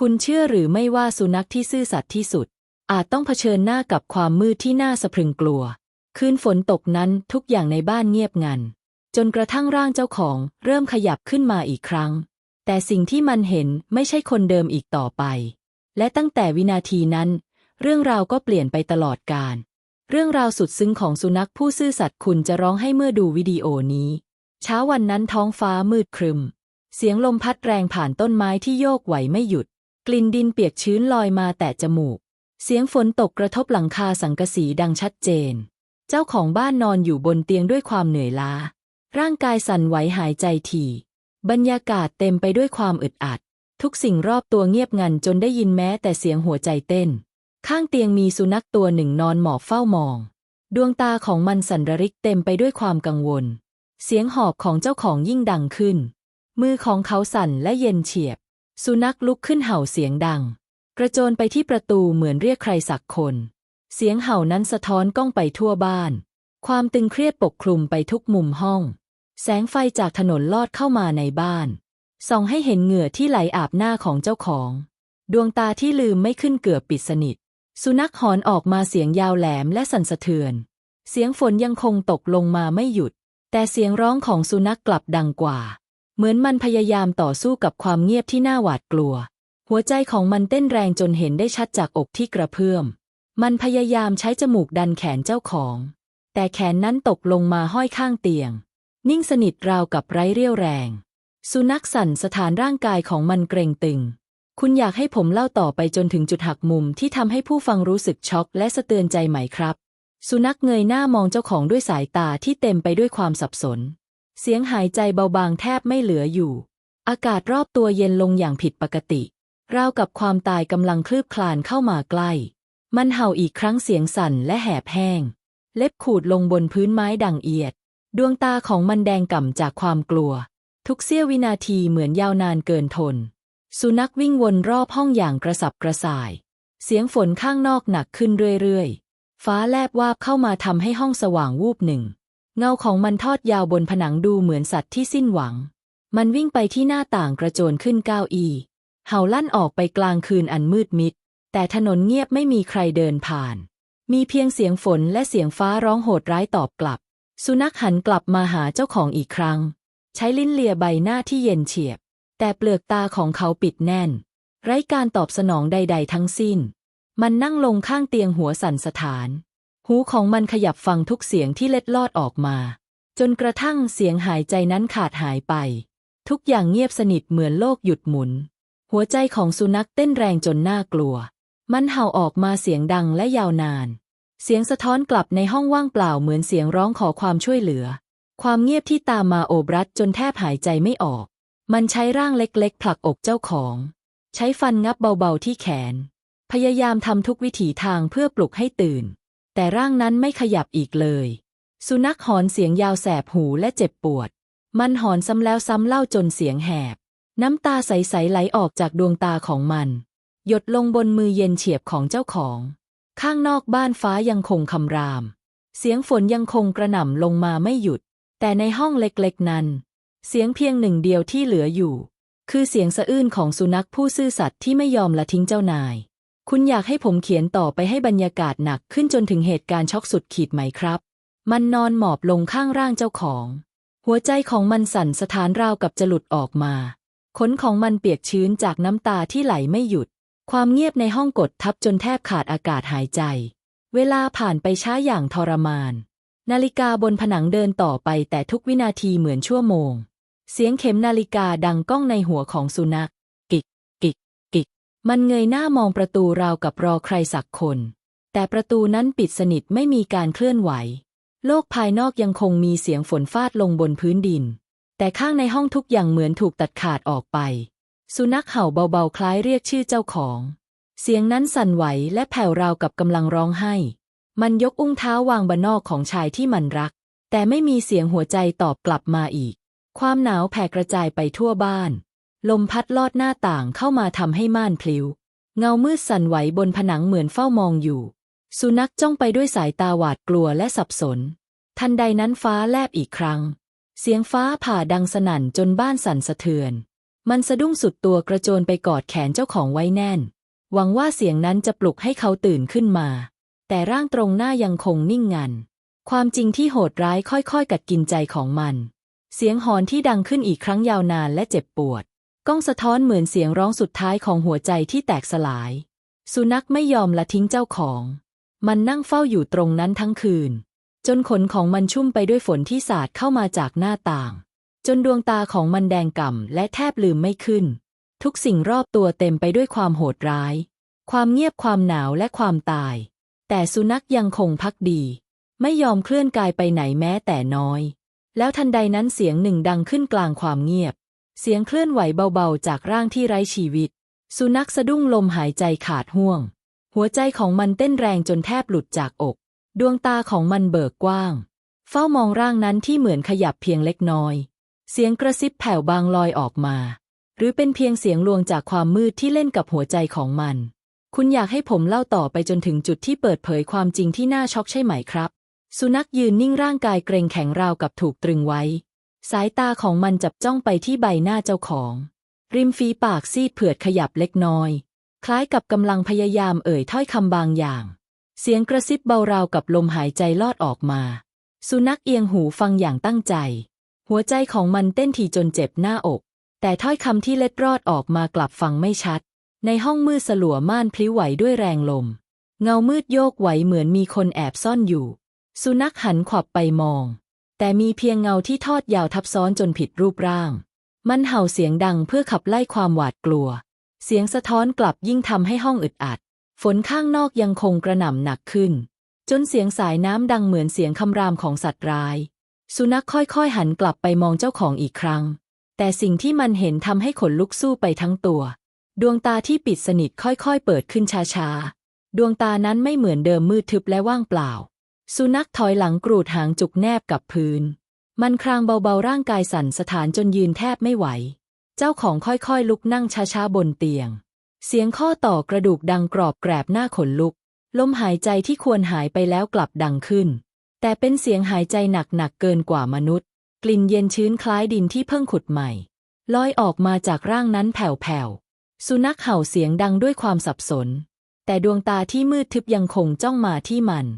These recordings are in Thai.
คุณเชื่อหรือไม่ว่าสุนัขที่ซื่อสัตย์ที่สุด อาจต้องเผชิญหน้ากับความมืดที่น่าสะพรึงกลัว คืนฝนตกนั้นทุกอย่างในบ้านเงียบงัน จนกระทั่งร่างเจ้าของเริ่มขยับขึ้นมาอีกครั้ง แต่สิ่งที่มันเห็นไม่ใช่คนเดิมอีกต่อไป และตั้งแต่วินาทีนั้น เรื่องราวก็เปลี่ยนไปตลอดกาลเรื่องราวสุดซึ้งของสุนัขผู้ซื่อสัตย์คุณจะร้องให้เมื่อดูวิดีโอนี้ เช้าวันนั้นท้องฟ้ามืดครึม เสียงลมพัดแรงผ่านต้นไม้ที่โยกไหวไม่หยุด กลิ่นดินเปียกชื้นลอยมาแต่จมูก เสียงฝนตกกระทบหลังคาสังกะสีดังชัดเจน เจ้าของบ้านนอนอยู่บนเตียงด้วยความเหนื่อยล้า ร่างกายสั่นไหวหายใจถี่ บรรยากาศเต็มไปด้วยความอึดอัด ทุกสิ่งรอบตัวเงียบงันจนได้ยินแม้แต่เสียงหัวใจเต้น ข้างเตียงมีสุนัขตัวหนึ่งนอนหมอบเฝ้ามอง ดวงตาของมันสั่นระริกเต็มไปด้วยความกังวล เสียงหอบของเจ้าของยิ่งดังขึ้น มือของเขาสั่นและเย็นเฉียบ สุนัขลุกขึ้นเห่าเสียงดัง กระโจนไปที่ประตูเหมือนเรียกใครสักคน เสียงเห่านั้นสะท้อนก้องไปทั่วบ้าน ความตึงเครียดปกคลุมไปทุกมุมห้อง แสงไฟจากถนนลอดเข้ามาในบ้าน ส่องให้เห็นเหงื่อที่ไหลอาบหน้าของเจ้าของ ดวงตาที่ลืมไม่ขึ้นเกือบปิดสนิท สุนัขหอนออกมาเสียงยาวแหลมและสั่นสะเทือน เสียงฝนยังคงตกลงมาไม่หยุด แต่เสียงร้องของสุนัขกลับดังกว่า เหมือนมันพยายามต่อสู้กับความเงียบที่น่าหวาดกลัว หัวใจของมันเต้นแรงจนเห็นได้ชัดจากอกที่กระเพื่อม มันพยายามใช้จมูกดันแขนเจ้าของ แต่แขนนั้นตกลงมาห้อยข้างเตียง นิ่งสนิทราวกับไร้เรี่ยวแรง สุนัขสั่นสถานร่างกายของมันเกรงตึง คุณอยากให้ผมเล่าต่อไปจนถึงจุดหักมุมที่ทำให้ผู้ฟังรู้สึกช็อกและสะเตือนใจไหมครับ สุนัขเงยหน้ามองเจ้าของด้วยสายตาที่เต็มไปด้วยความสับสน เสียงหายใจเบาบางแทบไม่เหลืออยู่ อากาศรอบตัวเย็นลงอย่างผิดปกติ ราวกับความตายกำลังคลืบคลานเข้ามาใกล้ มันเห่าอีกครั้งเสียงสั่นและแหบแห้ง เล็บขูดลงบนพื้นไม้ดังเอียด ดวงตาของมันแดงก่ำจากความกลัว ทุกเสี้ยววินาทีเหมือนยาวนานเกินทน สุนัขวิ่งวนรอบห้องอย่างกระสับกระส่าย เสียงฝนข้างนอกหนักขึ้นเรื่อยๆ ฟ้าแลบวาบเข้ามาทำให้ห้องสว่างวูบหนึ่ง เงาของมันทอดยาวบนผนังดูเหมือนสัตว์ที่สิ้นหวัง มันวิ่งไปที่หน้าต่างกระโจนขึ้นก้าวอี เห่าลั่นออกไปกลางคืนอันมืดมิด แต่ถนนเงียบไม่มีใครเดินผ่าน มีเพียงเสียงฝนและเสียงฟ้าร้องโหดร้ายตอบกลับ สุนัขหันกลับมาหาเจ้าของอีกครั้ง ใช้ลิ้นเลียใบหน้าที่เย็นเฉียบ แต่เปลือกตาของเขาปิดแน่น ไร้การตอบสนองใด ๆ ทั้งสิ้น มันนั่งลงข้างเตียงหัวสั่นสถาน หูของมันขยับฟังทุกเสียงที่เล็ดลอดออกมา จนกระทั่งเสียงหายใจนั้นขาดหายไป ทุกอย่างเงียบสนิทเหมือนโลกหยุดหมุน หัวใจของสุนัขเต้นแรงจนน่ากลัว มันเห่าออกมาเสียงดังและยาวนาน เสียงสะท้อนกลับในห้องว่างเปล่าเหมือนเสียงร้องขอความช่วยเหลือ ความเงียบที่ตามมาโอบรัดจนแทบหายใจไม่ออก มันใช้ร่างเล็กๆผลักอกเจ้าของ ใช้ฟันงับเบาๆที่แขน พยายามทำทุกวิถีทางเพื่อปลุกให้ตื่น แต่ร่างนั้นไม่ขยับอีกเลย สุนัขหอนเสียงยาวแสบหูและเจ็บปวด มันหอนซ้ำแล้วซ้ำเล่าจนเสียงแหบ น้ำตาใสๆไหลออกจากดวงตาของมัน หยดลงบนมือเย็นเฉียบของเจ้าของ ข้างนอกบ้านฟ้ายังคงคำราม เสียงฝนยังคงกระหน่ำลงมาไม่หยุด แต่ในห้องเล็กๆนั้น เสียงเพียงหนึ่งเดียวที่เหลืออยู่ คือเสียงสะอื้นของสุนัขผู้ซื่อสัตย์ที่ไม่ยอมละทิ้งเจ้านาย คุณอยากให้ผมเขียนต่อไปให้บรรยากาศหนักขึ้นจนถึงเหตุการณ์ช็อกสุดขีดไหมครับ มันนอนหมอบลงข้างร่างเจ้าของ หัวใจของมันสั่นสถานราวกับจะหลุดออกมา ขนของมันเปียกชื้นจากน้ำตาที่ไหลไม่หยุด ความเงียบในห้องกดทับจนแทบขาดอากาศหายใจ เวลาผ่านไปช้าอย่างทรมาน นาฬิกาบนผนังเดินต่อไปแต่ทุกวินาทีเหมือนชั่วโมง เสียงเข็มนาฬิกาดังก้องในหัวของสุนัข มันเงยหน้ามองประตูราวกับรอใครสักคน แต่ประตูนั้นปิดสนิทไม่มีการเคลื่อนไหว โลกภายนอกยังคงมีเสียงฝนฟาดลงบนพื้นดิน แต่ข้างในห้องทุกอย่างเหมือนถูกตัดขาดออกไป สุนัขเห่าเบาๆคล้ายเรียกชื่อเจ้าของ เสียงนั้นสั่นไหวและแผ่วราวกับกำลังร้องไห้ มันยกอุ้งเท้าวางบนนอกของชายที่มันรัก แต่ไม่มีเสียงหัวใจตอบกลับมาอีก ความหนาวแผ่กระจายไปทั่วบ้าน ลมพัดลอดหน้าต่างเข้ามาทำให้ม่านพลิว เงามืดสั่นไหวบนผนังเหมือนเฝ้ามองอยู่ สุนัขจ้องไปด้วยสายตาหวาดกลัวและสับสน ทันใดนั้นฟ้าแลบอีกครั้ง เสียงฟ้าผ่าดังสนั่นจนบ้านสั่นสะเทือน มันสะดุ้งสุดตัวกระโจนไปกอดแขนเจ้าของไว้แน่น หวังว่าเสียงนั้นจะปลุกให้เขาตื่นขึ้นมา แต่ร่างตรงหน้ายังคงนิ่งงัน ความจริงที่โหดร้ายค่อยๆ กัดกินใจของมัน เสียงหอนที่ดังขึ้นอีกครั้งยาวนานและเจ็บปวด ก้องสะท้อนเหมือนเสียงร้องสุดท้ายของหัวใจที่แตกสลาย สุนัขไม่ยอมละทิ้งเจ้าของ มันนั่งเฝ้าอยู่ตรงนั้นทั้งคืน จนขนของมันชุ่มไปด้วยฝนที่สาดเข้ามาจากหน้าต่าง จนดวงตาของมันแดงก่ำและแทบลืมไม่ขึ้น ทุกสิ่งรอบตัวเต็มไปด้วยความโหดร้าย ความเงียบความหนาวและความตาย แต่สุนัขยังคงพักดี ไม่ยอมเคลื่อนกายไปไหนแม้แต่น้อย แล้วทันใดนั้นเสียงหนึ่งดังขึ้นกลางความเงียบ เสียงเคลื่อนไหวเบาๆ จากร่างที่ไร้ชีวิต สุนัขสะดุ้งลมหายใจขาดห่วง หัวใจของมันเต้นแรงจนแทบหลุดจากอก ดวงตาของมันเบิกกว้าง เฝ้ามองร่างนั้นที่เหมือนขยับเพียงเล็กน้อย เสียงกระซิบแผ่วบางลอยออกมา หรือเป็นเพียงเสียงลวงจากความมืดที่เล่นกับหัวใจของมัน คุณอยากให้ผมเล่าต่อไปจนถึงจุดที่เปิดเผยความจริงที่น่าช็อกใช่ไหมครับ สุนัขยืนนิ่งร่างกายเกรงแข็งราวกับถูกตรึงไว้ สายตาของมันจับจ้องไปที่ใบหน้าเจ้าของ ริมฝีปากซีดเผือดขยับเล็กน้อย คล้ายกับกำลังพยายามเอ่ยถ้อยคำบางอย่าง เสียงกระซิบเบาราวกับลมหายใจลอดออกมา สุนัขเอียงหูฟังอย่างตั้งใจ หัวใจของมันเต้นถี่จนเจ็บหน้าอก แต่ถ้อยคำที่เล็ดรอดออกมากลับฟังไม่ชัด ในห้องมืดสลัวม่านพลิ้วไหวด้วยแรงลม เงามืดโยกไหวเหมือนมีคนแอบซ่อนอยู่ สุนัขหันขวับไปมอง แต่มีเพียงเงาที่ทอดยาวทับซ้อนจนผิดรูปร่าง มันเห่าเสียงดังเพื่อขับไล่ความหวาดกลัว เสียงสะท้อนกลับยิ่งทำให้ห้องอึดอัด ฝนข้างนอกยังคงกระหน่ำหนักขึ้น จนเสียงสายน้ำดังเหมือนเสียงคำรามของสัตว์ร้าย สุนัขค่อยๆหันกลับไปมองเจ้าของอีกครั้ง แต่สิ่งที่มันเห็นทำให้ขนลุกสู้ไปทั้งตัว ดวงตาที่ปิดสนิทค่อยๆเปิดขึ้นช้าๆ ดวงตานั้นไม่เหมือนเดิมมืดทึบและว่างเปล่า สุนัขถอยหลังกรูดหางจุกแนบกับพื้น มันครางเบาๆร่างกายสั่นสถานจนยืนแทบไม่ไหว เจ้าของค่อยๆลุกนั่งช้าๆบนเตียง เสียงข้อต่อกระดูกดังกรอบแกรบหน้าขนลุก ลมหายใจที่ควรหายไปแล้วกลับดังขึ้น แต่เป็นเสียงหายใจหนักๆเกินกว่ามนุษย์ กลิ่นเย็นชื้นคล้ายดินที่เพิ่งขุดใหม่ ลอยออกมาจากร่างนั้นแผ่วๆ สุนัขเห่าเสียงดังด้วยความสับสน แต่ดวงตาที่มืดทึบยังคงจ้องมาที่มัน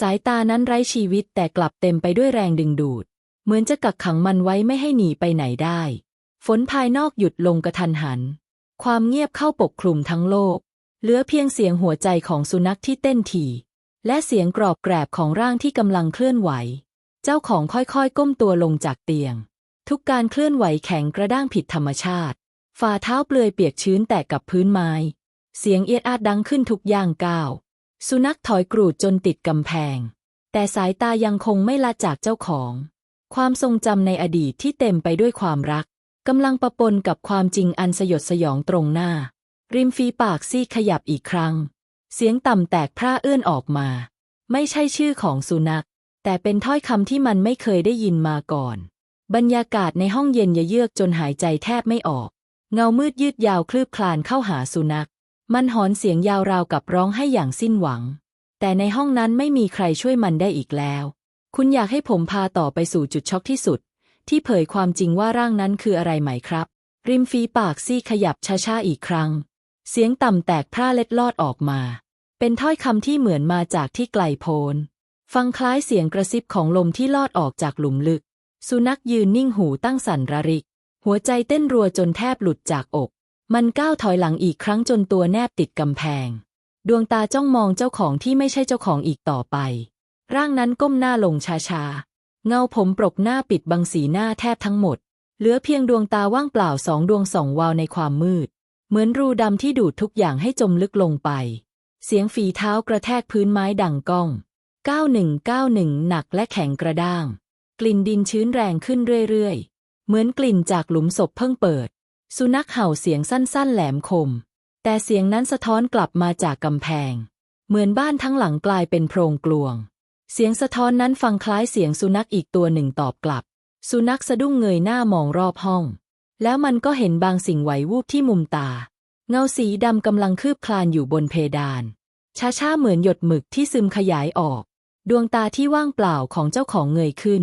สายตานั้นไร้ชีวิตแต่กลับเต็มไปด้วยแรงดึงดูด เหมือนจะกักขังมันไว้ไม่ให้หนีไปไหนได้ ฝนภายนอกหยุดลงกระทันหัน ความเงียบเข้าปกคลุมทั้งโลก เหลือเพียงเสียงหัวใจของสุนัขที่เต้นถี่ และเสียงกรอบแกรบของร่างที่กำลังเคลื่อนไหว เจ้าของค่อยๆ ก้มตัวลงจากเตียง ทุกการเคลื่อนไหวแข็งกระด้างผิดธรรมชาติ ฝ่าเท้าเปลือยเปียกชื้นแตะกับพื้นไม้ เสียงเอียดอาดดังขึ้นทุกย่างก้าว สุนัขถอยกรูดจนติดกำแพง แต่สายตายังคงไม่ละจากเจ้าของ ความทรงจำในอดีตที่เต็มไปด้วยความรักกำลังประปนกับความจริงอันสยดสยองตรงหน้า ริมฝีปากซีขยับอีกครั้ง เสียงต่ำแตกพร่าเอื้อนออกมา ไม่ใช่ชื่อของสุนัข แต่เป็นถ้อยคำที่มันไม่เคยได้ยินมาก่อน บรรยากาศในห้องเย็นเยือกจนหายใจแทบไม่ออก เงามืดยืดยาวคลืบคลานเข้าหาสุนัข มันหอนเสียงยาวราวกับร้องให้อย่างสิ้นหวัง แต่ในห้องนั้นไม่มีใครช่วยมันได้อีกแล้ว คุณอยากให้ผมพาต่อไปสู่จุดช็อกที่สุด ที่เผยความจริงว่าร่างนั้นคืออะไรไหมครับ ริมฝีปากซี่ขยับช้าๆอีกครั้ง เสียงต่ำแตกพร่าเล็ดลอดออกมา เป็นถ้อยคำที่เหมือนมาจากที่ไกลโพ้นฟังคล้ายเสียงกระซิบของลมที่ลอดออกจากหลุมลึก สุนัขยืนนิ่งหูตั้งสั่นระริก หัวใจเต้นรัวจนแทบหลุดจากอก มันก้าวถอยหลังอีกครั้งจนตัวแนบติดกำแพง ดวงตาจ้องมองเจ้าของที่ไม่ใช่เจ้าของอีกต่อไป ร่างนั้นก้มหน้าลงช้าๆ เงาผมปรกหน้าปิดบังสีหน้าแทบทั้งหมด เหลือเพียงดวงตาว่างเปล่าสองดวงส่องวาวในความมืด เหมือนรูดำที่ดูดทุกอย่างให้จมลึกลงไป เสียงฝีเท้ากระแทกพื้นไม้ดังก้อง 9191 หนักและแข็งกระด้าง กลิ่นดินชื้นแรงขึ้นเรื่อยๆ เหมือนกลิ่นจากหลุมศพเพิ่งเปิด สุนัขเห่าเสียงสั้นๆ แหลมคม แต่เสียงนั้นสะท้อนกลับมาจากกำแพง เหมือนบ้านทั้งหลังกลายเป็นโพรงกลวง เสียงสะท้อนนั้นฟังคล้ายเสียงสุนัขอีกตัวหนึ่งตอบกลับ สุนัขสะดุ้งเงยหน้ามองรอบห้อง แล้วมันก็เห็นบางสิ่งไหววูบที่มุมตา เงาสีดำกำลังคืบคลานอยู่บนเพดาน ช้าๆเหมือนหยดหมึกที่ซึมขยายออก ดวงตาที่ว่างเปล่าของเจ้าของเงยขึ้น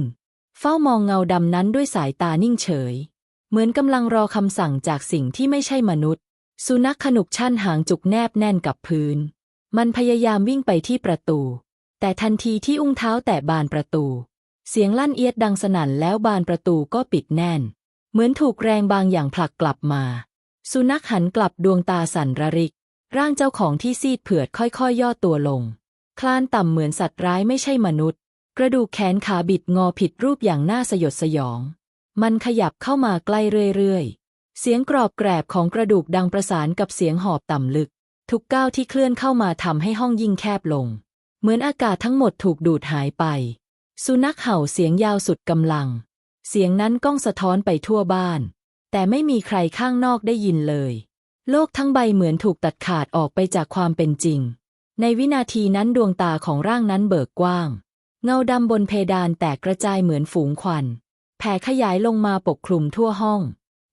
เฝ้ามองเงาดำนั้นด้วยสายตานิ่งเฉย เหมือนกำลังรอคำสั่งจากสิ่งที่ไม่ใช่มนุษย์ สุนัขขนุกชั่นหางจุกแนบแน่นกับพื้น มันพยายามวิ่งไปที่ประตู แต่ทันทีที่อุ้งเท้าแตะบานประตู เสียงลั่นเอียดดังสนั่นแล้วบานประตูก็ปิดแน่น เหมือนถูกแรงบางอย่างผลักกลับมา สุนัขหันกลับดวงตาสั่นระริก ร่างเจ้าของที่ซีดเผือดค่อยๆย่อตัวลง คลานต่ำเหมือนสัตว์ร้ายไม่ใช่มนุษย์ กระดูกแขนขาบิดงอผิดรูปอย่างน่าสยดสยอง มันขยับเข้ามาใกล้เรื่อยๆ เสียงกรอบแกรบของกระดูกดังประสานกับเสียงหอบต่ำลึก ทุกก้าวที่เคลื่อนเข้ามาทำให้ห้องยิ่งแคบลง เหมือนอากาศทั้งหมดถูกดูดหายไป สุนัขเห่าเสียงยาวสุดกำลัง เสียงนั้นก้องสะท้อนไปทั่วบ้าน แต่ไม่มีใครข้างนอกได้ยินเลย โลกทั้งใบเหมือนถูกตัดขาดออกไปจากความเป็นจริง ในวินาทีนั้นดวงตาของร่างนั้นเบิกกว้าง เงาดำบนเพดานแตกกระจายเหมือนฝูงควัน แผ่ขยายลงมาปกคลุมทั่วห้อง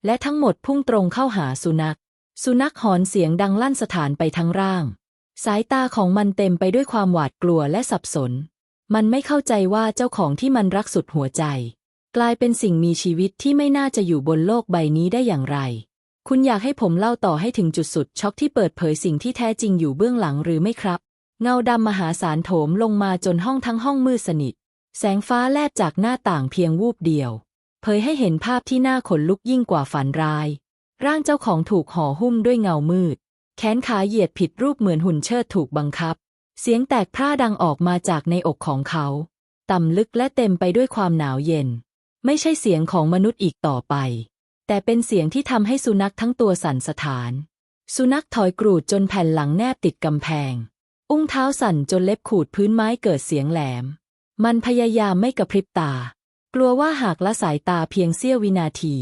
และทั้งหมดพุ่งตรงเข้าหาสุนัข สุนัขหอนเสียงดังลั่นสถานไปทั้งร่าง สายตาของมันเต็มไปด้วยความหวาดกลัวและสับสน มันไม่เข้าใจว่าเจ้าของที่มันรักสุดหัวใจ กลายเป็นสิ่งมีชีวิตที่ไม่น่าจะอยู่บนโลกใบนี้ได้อย่างไร คุณอยากให้ผมเล่าต่อให้ถึงจุดสุดช็อกที่เปิดเผยสิ่งที่แท้จริงอยู่เบื้องหลังหรือไม่ครับ เงาดำมหาศาลโถมลงมาจนห้องทั้งห้องมืดสนิท แสงฟ้าแลบจากหน้าต่างเพียงวูบเดียว เผยให้เห็นภาพที่น่าขนลุกยิ่งกว่าฝันร้าย ร่างเจ้าของถูกห่อหุ้มด้วยเงามืด แขนขาเหยียดผิดรูปเหมือนหุ่นเชิดถูกบังคับ เสียงแตกพร่าดังออกมาจากในอกของเขา ต่ำลึกและเต็มไปด้วยความหนาวเย็น ไม่ใช่เสียงของมนุษย์อีกต่อไป แต่เป็นเสียงที่ทำให้สุนัขทั้งตัวสั่นสะท้าน สุนัขถอยกรูดจนแผ่นหลังแนบติดกำแพง อุ้งเท้าสั่นจนเล็บขูดพื้นไม้เกิดเสียงแหลม มันพยายามไม่กระพริบตา กลัวว่าหากละสายตาเพียงเสี้ยววินาที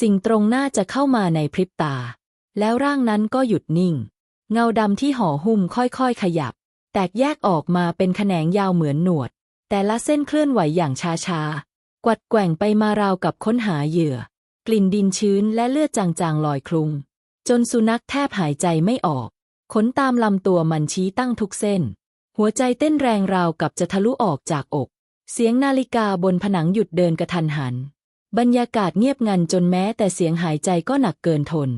สิ่งตรงหน้าจะเข้ามาในพริบตา แล้วร่างนั้นก็หยุดนิ่ง เงาดำที่ห่อหุ้มค่อยๆขยับ แตกแยกออกมาเป็นแขนงยาวเหมือนหนวด แต่ละเส้นเคลื่อนไหวอย่างช้าๆ กวัดแกว่งไปมาราวกับค้นหาเหยื่อ กลิ่นดินชื้นและเลือดจางๆลอยคลุงจนสุนัขแทบหายใจไม่ออก ขนตามลำตัวมันชี้ตั้งทุกเส้น หัวใจเต้นแรงราวกับจะทะลุออกจากอก เสียงนาฬิกาบนผนังหยุดเดินกระทันหัน บรรยากาศเงียบงันจนแม้แต่เสียงหายใจก็หนักเกินทน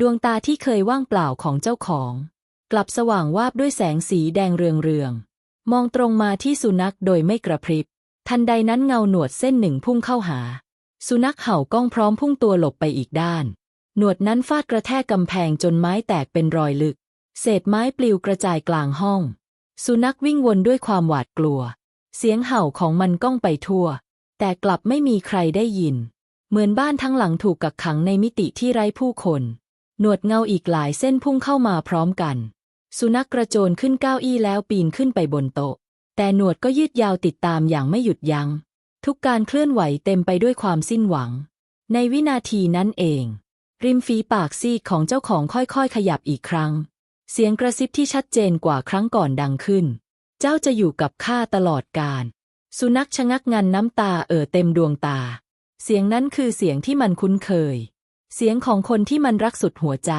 ดวงตาที่เคยว่างเปล่าของเจ้าของ กลับสว่างวาบด้วยแสงสีแดงเรืองๆมองตรงมาที่สุนัขโดยไม่กระพริบ ทันใดนั้นเงาหนวดเส้นหนึ่งพุ่งเข้าหา สุนัขเห่าก้องพร้อมพุ่งตัวหลบไปอีกด้าน หนวดนั้นฟาดกระแทกกำแพงจนไม้แตกเป็นรอยลึก เศษไม้ปลิวกระจายกลางห้อง สุนัขวิ่งวนด้วยความหวาดกลัว เสียงเห่าของมันก้องไปทั่ว แต่กลับไม่มีใครได้ยิน เหมือนบ้านทั้งหลังถูกกักขังในมิติที่ไร้ผู้คน หนวดเงาอีกหลายเส้นพุ่งเข้ามาพร้อมกัน สุนัขกระโจนขึ้นเก้าอี้แล้วปีนขึ้นไปบนโต๊ะ แต่หนวดก็ยืดยาวติดตามอย่างไม่หยุดยัง้ง ทุกการเคลื่อนไหวเต็มไปด้วยความสิ้นหวัง ในวินาทีนั้นเอง ริมฝีปากซีดของเจ้าของค่อยๆ ขยับอีกครั้ง เสียงกระซิบที่ชัดเจนกว่าครั้งก่อนดังขึ้น เจ้าจะอยู่กับข้าตลอดกาล สุนัขชะงักงันน้ำตาเอ่อเต็มดวงตา เสียงนั้นคือเสียงที่มันคุ้นเคย เสียงของคนที่มันรักสุดหัวใจ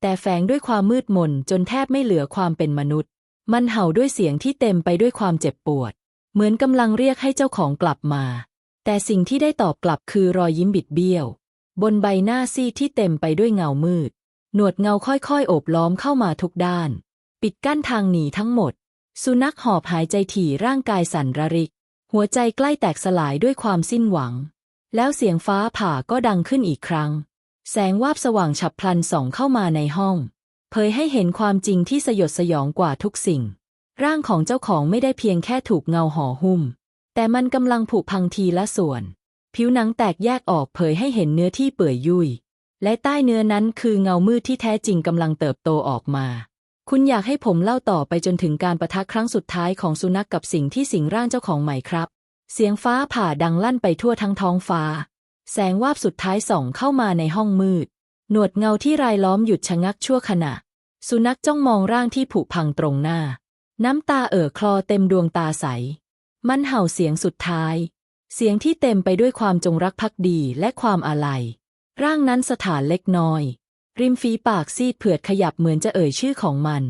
แต่แฝงด้วยความมืดมนจนแทบไม่เหลือความเป็นมนุษย์ มันเห่าด้วยเสียงที่เต็มไปด้วยความเจ็บปวด เหมือนกำลังเรียกให้เจ้าของกลับมา แต่สิ่งที่ได้ตอบกลับคือรอยยิ้มบิดเบี้ยว บนใบหน้าซีดที่เต็มไปด้วยเงามืด หนวดเงาค่อยๆ โอบล้อมเข้ามาทุกด้าน ปิดกั้นทางหนีทั้งหมด สุนัขหอบหายใจถี่ร่างกายสั่นระริก หัวใจใกล้แตกสลายด้วยความสิ้นหวัง แล้วเสียงฟ้าผ่าก็ดังขึ้นอีกครั้ง แสงวาบสว่างฉับพลันส่องเข้ามาในห้อง เผยให้เห็นความจริงที่สยดสยองกว่าทุกสิ่ง ร่างของเจ้าของไม่ได้เพียงแค่ถูกเงาห่อหุ้ม แต่มันกำลังผุพังทีละส่วน ผิวหนังแตกแยกออกเผยให้เห็นเนื้อที่เปื่อยยุ่ย และใต้เนื้อนั้นคือเงามืดที่แท้จริงกำลังเติบโตออกมา คุณอยากให้ผมเล่าต่อไปจนถึงการประทะครั้งสุดท้ายของสุนัขกกับสิ่งที่สิงร่างเจ้าของใหม่ครับ เสียงฟ้าผ่าดังลั่นไปทั่วทั้งท้องฟ้า แสงวาบสุดท้ายส่องเข้ามาในห้องมืด หนวดเงาที่รายล้อมหยุดชะงักชั่วขณะ สุนัขจ้องมองร่างที่ผุพังตรงหน้า น้ำตาเอ่อคลอเต็มดวงตาใส มันเห่าเสียงสุดท้าย เสียงที่เต็มไปด้วยความจงรักภักดีและความอาลัย ร่างนั้นสถานเล็กน้อย ริมฝีปากซีดเผือดขยับเหมือนจะเอ่ยชื่อของมัน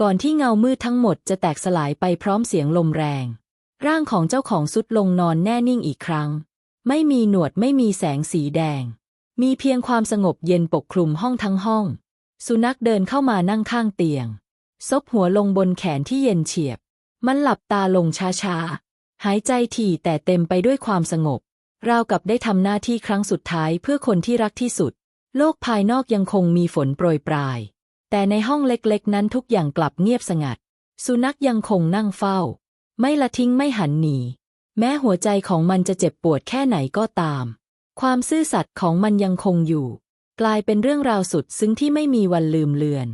ก่อนที่เงามืดทั้งหมดจะแตกสลายไปพร้อมเสียงลมแรง ร่างของเจ้าของสุดลงนอนแน่นิ่งอีกครั้ง ไม่มีหนวดไม่มีแสงสีแดง มีเพียงความสงบเย็นปกคลุมห้องทั้งห้อง สุนัขเดินเข้ามานั่งข้างเตียง ซบหัวลงบนแขนที่เย็นเฉียบ มันหลับตาลงช้าๆหายใจถี่แต่เต็มไปด้วยความสงบ ราวกับได้ทำหน้าที่ครั้งสุดท้ายเพื่อคนที่รักที่สุด โลกภายนอกยังคงมีฝนโปรยปราย แต่ในห้องเล็กๆ นั้นทุกอย่างกลับเงียบสงัด สุนัขยังคงนั่งเฝ้า ไม่ละทิ้งไม่หันหนี แม้หัวใจของมันจะเจ็บปวดแค่ไหนก็ตาม ความซื่อสัตย์ของมันยังคงอยู่ กลายเป็นเรื่องราวสุดซึ้งที่ไม่มีวันลืมเลือน